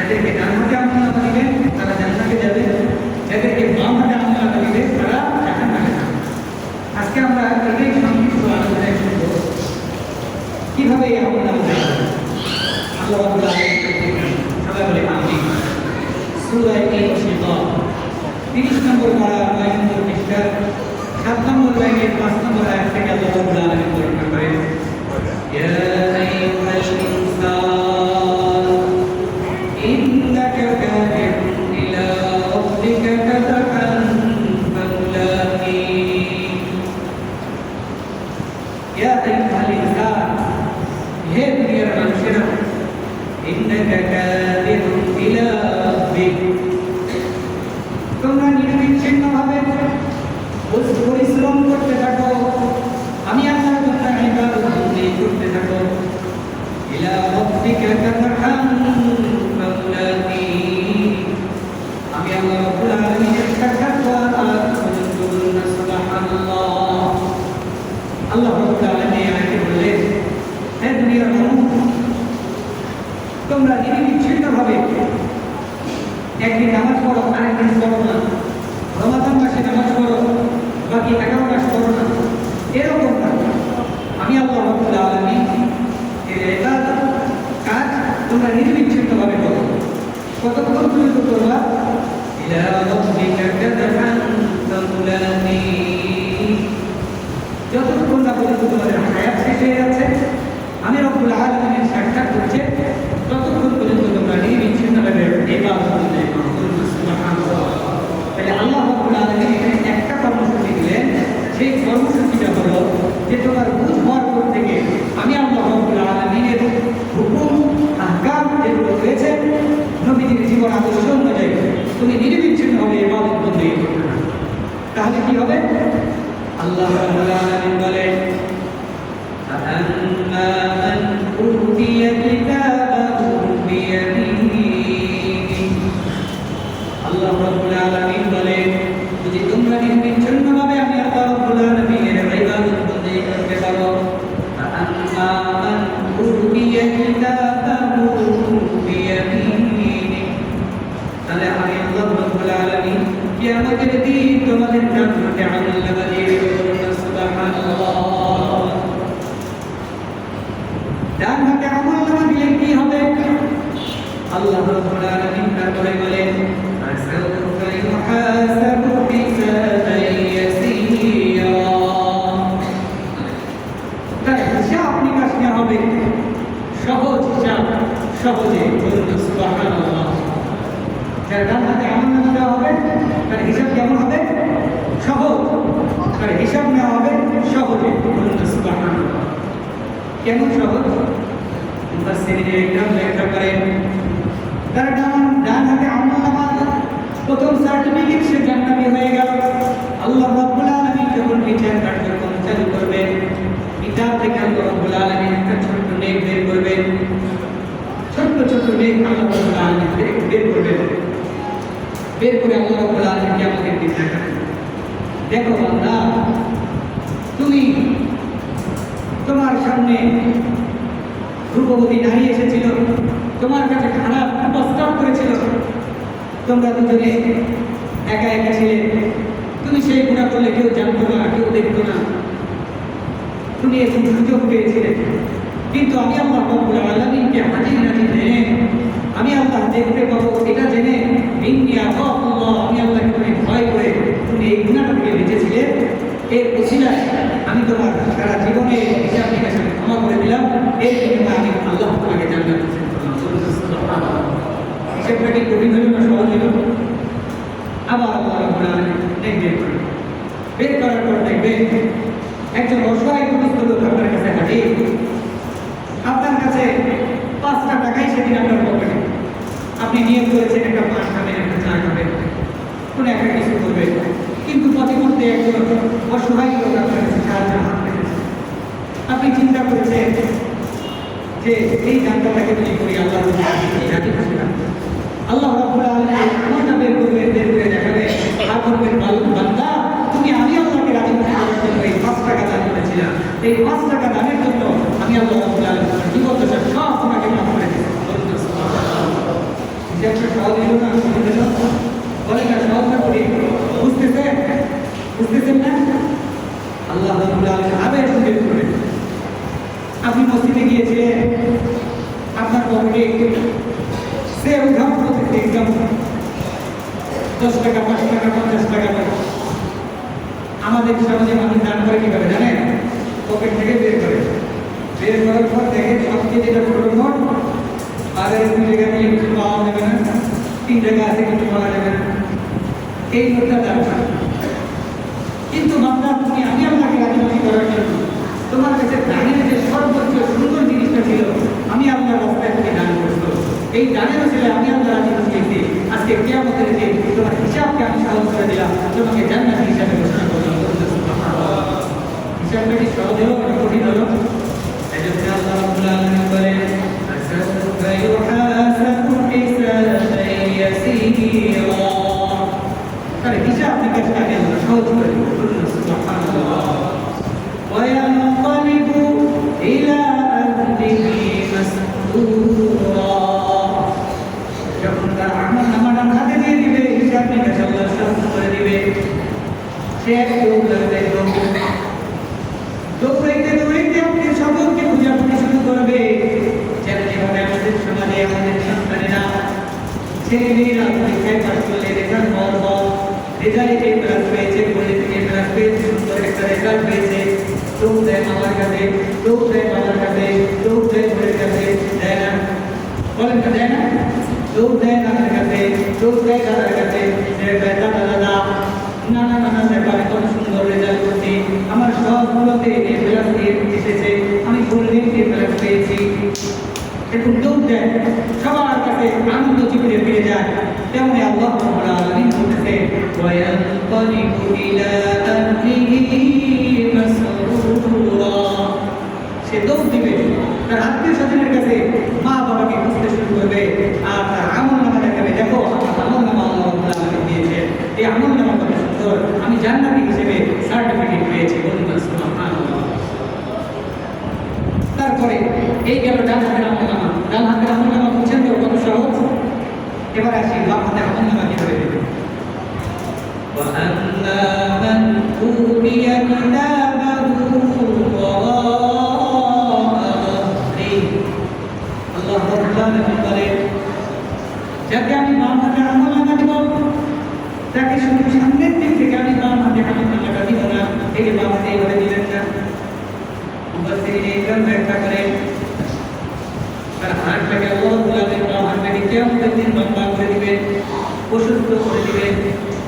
যাদেরকে ডান হাতে আমল নামা তারা জান্নাতে যাবে। যাদেরকে বাম হাতে আমল নামা তারা জাহান্নামে আজকে আমরা এটাই সংক্ষিপ্ত আলোচনায় শুনব। কীভাবে এই আমল আল্লাহ সবাই বলে আমিন। সূরা ইনশিকাক 30 নম্বর পারা 9 নম্বর পৃষ্ঠা 7 নম্বর লাইনের 5 নম্বর আয়াত থেকে তোমরা নির্বিচ্ছিন্ন ভাবে একদিন নামাজ পড়ো আরেকদিন পড়ো। না রমাদান মাসে নামাজ পড়ো বাকি সহজ হিসাব সহজে যার ডান হাতে আমল দেওয়া হবে তার হিসাব কেমন হবে সহজ তার হিসাব নেওয়া হবে সহজে কেমন সহজ ব্যাখ্যা করেন তার ডান ডান হাতে হয়ে গেল। আল্লাহ রাব্বুল আলামিন চালু করবেন, কিতাব থেকে আল্লাহ রাব্বুল ছোট্ট নেক বের ছোট্ট ছোট্ট নেক আল্লাহ রাব্বুল আলামিন বের করবেন। বের করে আল্লাহ রাব্বুল আলামিন আমাদের তুমি তোমার সামনে রূপবতী নারী এসেছিল। তোমার কাছে খারাপ প্রস্তাব করেছিল তোমরা দুজনে একা একা ছিলে। তুমি সেই গুণা করলে কেউ জানতো না, কেউ দেখতো না। তুমি এরকম সুযোগ পেয়েছিলে। কিন্তু আমি আল্লাহ রব্বুল আলামিনকে হাজির নাজির জেনে, আমি আল্লাহ দেখতে পাবো, এটা জেনে আমি আল্লাহকে তুমি ভয় করে তুমি এই গুণাটা থেকে বেঁচেছিলে। এর উছিলায় আমি তোমার সারা জীবনে হিসাব ক্ষমা করে দিলাম। এর জন্য আমি আল্লাহ তোমাকে হলো না সহজ হলো আবার আল্লাহ আলামিন নেক বের করে। বের করার পর দেখবে একজন অসহায় দুস্থ লোক আপনার কাছে হাজির। আপনার কাছে পাঁচটা টাকাই সেদিন আপনার পকেটে আপনি নিয়োগ করেছেন একটা পান খাবেন একটা চা খাবেন কোনো একটা কিছু করবেন কিন্তু প্রতিমধ্যে একজন অসহায় লোক আপনার কাছে সাহায্য হাত আপনি চিন্তা করেছেন যে এই দানটাকে যদি করি আল্লাহ রাজি খুশি রাখবে আল্লাহ রাব্বুল আলামিন আমারটা বের করবে বের করে দেখাবে আর বলবেন বান্দা তুমি আমি আল্লাহকে রাজি খুশি করার জন্য এই পাঁচ টাকা দান করেছিলাম এই পাঁচ টাকা দানের জন্য আমি আল্লাহ রাব্বুল আলামিন জীবন দশা সব তোমাকে মাফ করে দিয়েছি হিসাবটা সহজ হলো না সহজ হলো বলে না সহজ না করি বুঝতেছেন বুঝতেছেন না আল্লাহ রাব্বুল আলামিন আবার সুযোগ করে আপনি মসজিদে গিয়েছিলেন আমাদের সমাজে মানুষ দান করে কীভাবে জানেন? পকেট থেকে বের করে। বের করার পর দেখে সবচেয়ে যেটা নোট, বাজারে দুই টাকা নিয়ে কিছু পাওয়া যাবে না, তিন টাকা আছে কিছু পাওয়া যাবে না। এই দান করে। কিন্তু বান্দা, তুমি আমি আপনাকে রাজনীতি করার জন্য তোমার কাছে দানের যে সর্বোচ্চ সুন্দর আমি আপনার রাস্তায় তুমি দান করছ। এই দানের ছিল আমি আপনার রাজনীতি দিয়েছি আজকে কেয়ামতের যে তোমার হিসাবকে আমি সহজ করে দিলাম। তোমাকে জান্নাতি হিসাবে ঘোষণা করলাম। হিসাবটা কি সহজ হলো না কঠিন হলো? আল্লাহ রাব্বুল সন্তানেরা ছেলেমেয়েরা পরীক্ষায় পাশ করলে রেজাল্ট বল বল রেজাল্টে ক্লাস পেয়েছে পলিটিকে ক্লাস পেয়েছে সুন্দর একটা রেজাল্ট পেয়েছে দৌড় দেয় মামার কাছে দৌড় দেয় বাবার কাছে দৌড় দেয় না বলেন তো দেয় না দৌড় দেয় নানার কাছে দৌড় দেয় দাদার কাছে দেয় দাদা দাদা নানা নানা দেখো আমি কত সুন্দর রেজাল্ট করছি আমার সবগুলোতে এ প্লাস এসেছে আমি গোল্ডেন এ প্লাস পেয়েছি এরকম দৌড় দেয় সবার কাছে আনন্দ চিপড়ে ফিরে যায় তেমনি আল্লাহ রাব্বুল আলামিন বলতেছে ওয়ায়ানকালিবু ইলা আহলিহি মাসরুরা সে দোষ দিবে। তার আত্মীয় স্বজনের মা বাবাকে খুঁজতে শুরু করবে। আর তার আমল নামা দেখাবে। দিয়েছে এই আমল নামা কত সুন্দর। আমি জান্নাতি হিসেবে সার্টিফিকেট পেয়েছি। তারপরে এই গেল ডান নামা। ডান হাতের আমল নামা বুঝছেন তো, কত সহজ। أوتي كتابه وراء ظهره আল্লাহ রাব্বুল আলামিন বলেন যাকে আমি বাম হাতে আমল নামা দিব তাকে শুধু সামনের দিক থেকে আমি বাম হাতে আমল নামাটা দিব না এই যে বাম হাতে এইভাবে দিলেন না মুফাসসিরিন ইকরাম ব্যাখ্যা করেন তার হাতটাকে আল্লাহ রাব্বুল আলামিন বাম হাতটাকে কিয়ামতের দিন লম্বা করে দিবেন প্রশস্ত করে দিবেন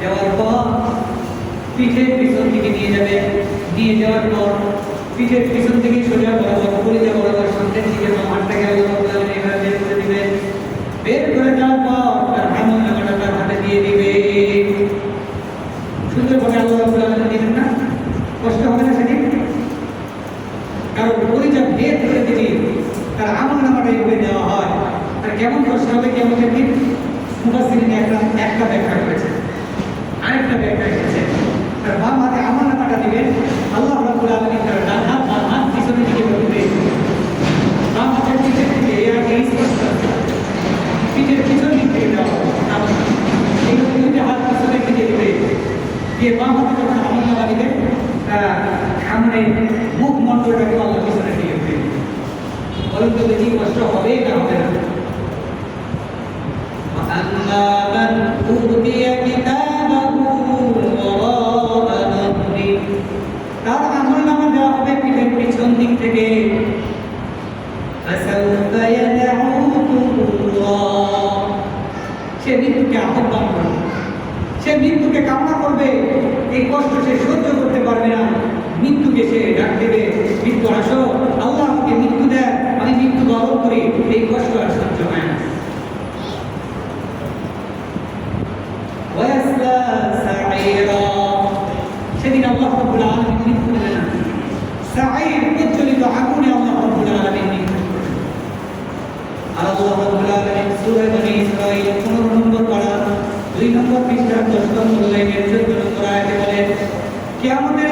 দেওয়ার পর পিঠের পিছন দিকে নিয়ে যাবে। নিয়ে যাওয়ার পর পিঠের পিছন থেকে সোজা বরাবর করে যাওয়া বরাবর সামনের দিকে এভাবে বের করে বের করে দেওয়ার পর করে এই কষ্ট আর সহ্য হয় না। সেদিন আল্লাহ রব্বুল আলামিন আগুনে আল্লাহ রব্বুল আলামিন আল্লাহ রব্বুল আলামিন সূরা বনি ইসরাঈল 15 নম্বর পারা নম্বর পৃষ্ঠার 10 নম্বর কিয়ামতের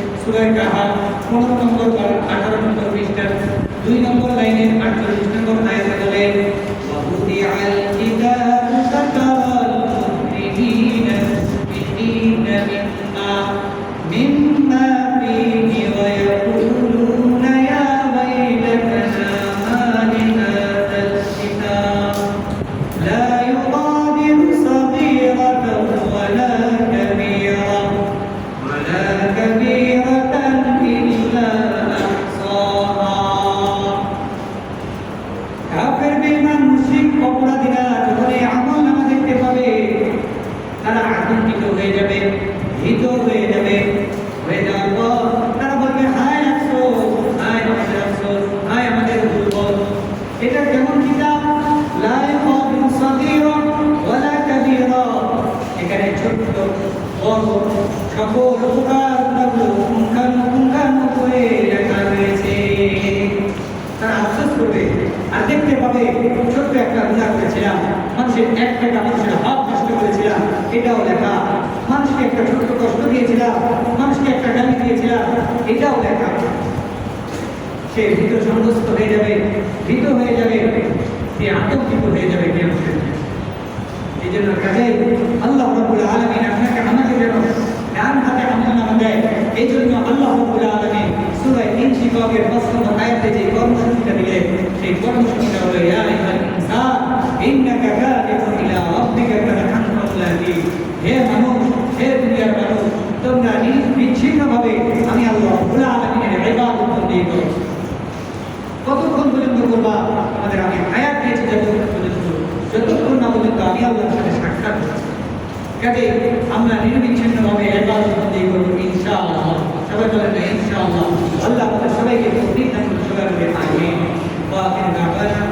সূরা কাহাফ 15 নম্বর পারা 18 নম্বর পৃষ্ঠার 2 নম্বর লাইনের 48 নম্বর আয়াতে বলে তারা মানুষকে একটা ছোট্ট দিয়েছিলাম। এটাও লেখা। সে ভীত সন্তুষ্ট হয়ে যাবে, ভীত হয়ে যাবে, সে আতঙ্কিত হয়ে যাবে কেন এই জন্য আল্লাহ রাব্বুল আলামিন আপনাকে আমাকে যেন ডান হাতে আমল নামা দেয় এই জন্য আল্লাহ রাব্বুল আলামিন সূরা ইনশিকাকের 5 নম্বর আয়াতে যে কর্মসূচিটা দিলেন সেই কর্মসূচিটা হলো আইয়ুহাল ইনসান, ইন্নাকা কাদিহুন ইলা রাব্বিকা কাদহান ফামুলাকি হে মানুষ, হে দুনিয়ার মানুষ, তোমরা নিশ্চিতভাবে আমি আল্লাহ রাব্বুল আলামিনের ইবাদত বন্দী করো কতক্ষণ পর্যন্ত করবা? আমাদের আমি হায়াত দিয়েছি যতক্ষণ পর্যন্ত। যতক্ষণ আমি আল্লাহর সাথে সাক্ষাৎ করছি কাজে আমরা নির্বিচ্ছিন্নভাবে এবার شبكنا إن شاء الله. هلا سبك التوفيق أنتم شباب المتعلمين واخر دعوانا